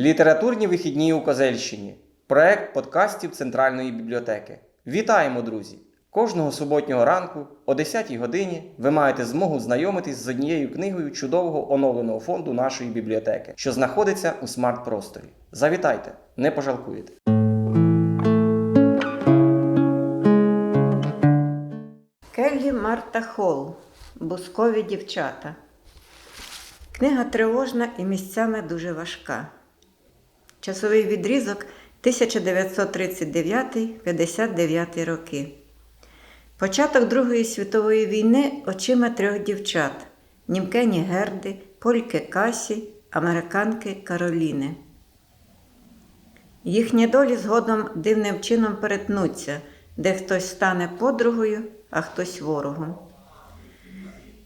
Літературні вихідні у Козельщині. Проект подкастів Центральної бібліотеки. Вітаємо, друзі! Кожного суботнього ранку о 10-й годині ви маєте змогу знайомитись з однією книгою чудового оновленого фонду нашої бібліотеки, що знаходиться у смарт-просторі. Завітайте, не пожалкуєте. Келлі Марта Холл. Бускові дівчата. Книга тривожна і місцями дуже важка. Часовий відрізок 1939-59 роки. Початок Другої світової війни очима трьох дівчат: Німкені Герди, Польки Касі, американки Кароліни. Їхні долі згодом дивним чином перетнуться, де хтось стане подругою, а хтось ворогом.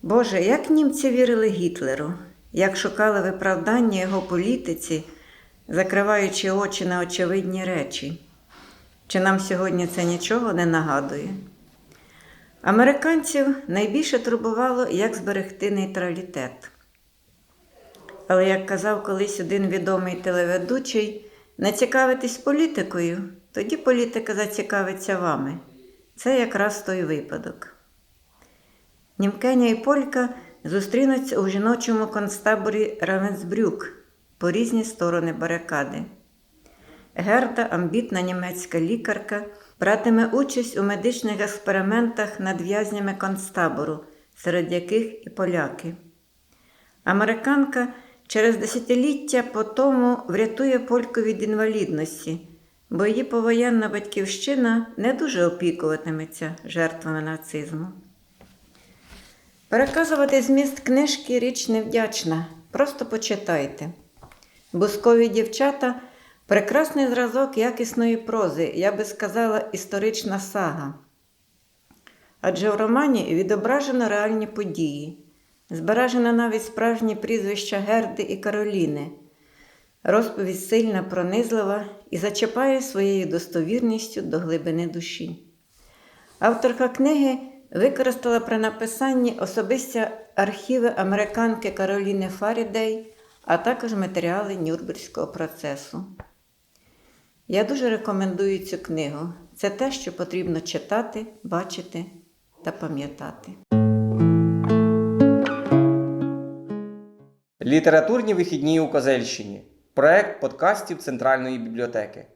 Боже, як німці вірили Гітлеру, як шукали виправдання його політиці, закриваючи очі на очевидні речі. Чи нам сьогодні це нічого не нагадує? Американців найбільше турбувало, як зберегти нейтралітет. Але, як казав колись один відомий телеведучий, не цікавитись політикою, тоді політика зацікавиться вами. Це якраз той випадок. Німкеня і Полька зустрінуться у жіночому концтаборі Равенсбрюк по різні сторони барикади. Герда, амбітна німецька лікарка, братиме участь у медичних експериментах над в'язнями концтабору, серед яких і поляки. Американка через десятиліття по тому врятує польку від інвалідності, бо її повоєнна батьківщина не дуже опікуватиметься жертвами нацизму. Переказувати зміст книжки річ невдячна, просто почитайте. Бускові дівчата прекрасний зразок якісної прози, я би сказала, історична сага. Адже в романі відображено реальні події, збережено навіть справжні прізвища Герди і Кароліни. Розповідь сильна, пронизлива і зачіпає своєю достовірністю до глибини душі. Авторка книги використала при написанні особисті архіви американки Кароліни Фарідей, а також матеріали Нюрнберзького процесу. Я дуже рекомендую цю книгу. Це те, що потрібно читати, бачити та пам'ятати. Літературні вихідні у Козельщині. Проект подкастів Центральної бібліотеки.